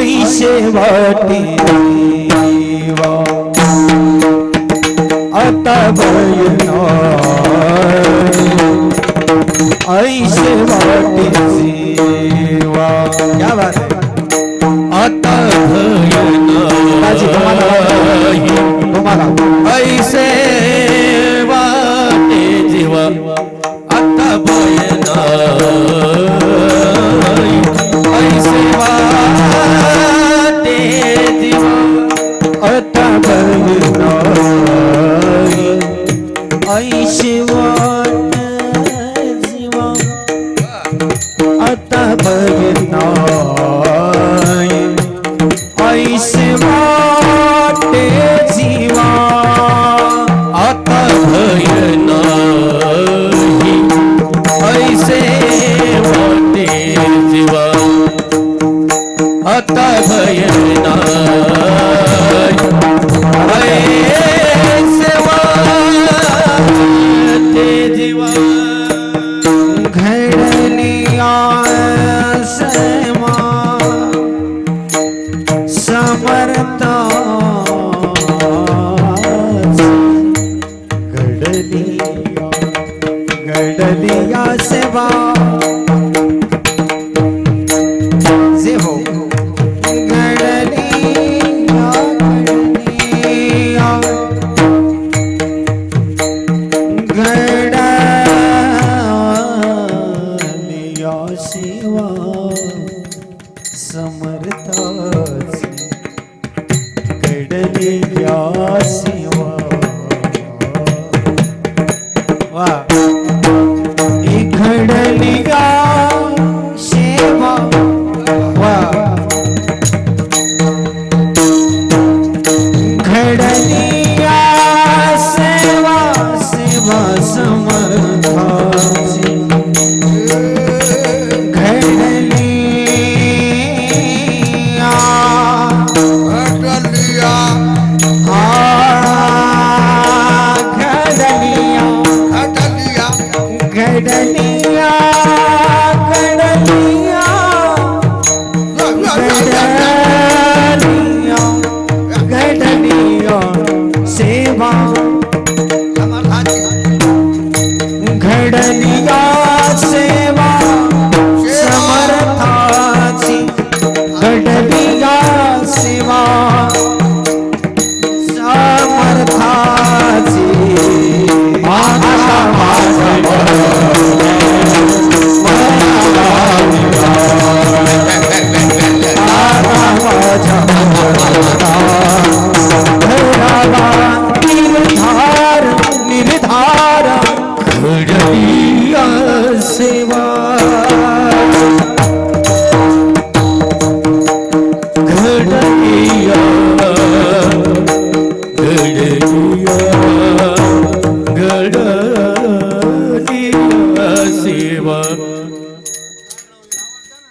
ऐशे वाटे आता वाटे क्या बात है? आता तुम्हाला तुम्हाला ऐसे आता भय नाही ऐसे वाटे जीवा घडलिया समा समर्थ समर्थाची घडलिया सेवा. वा.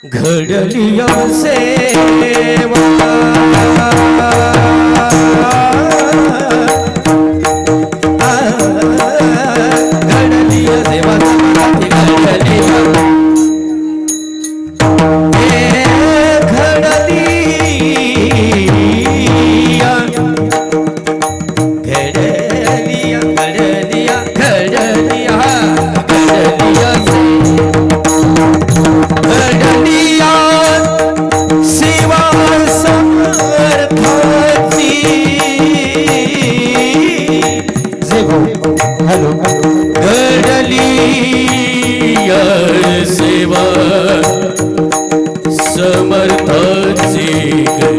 घडली सेवा અર્થ શીખ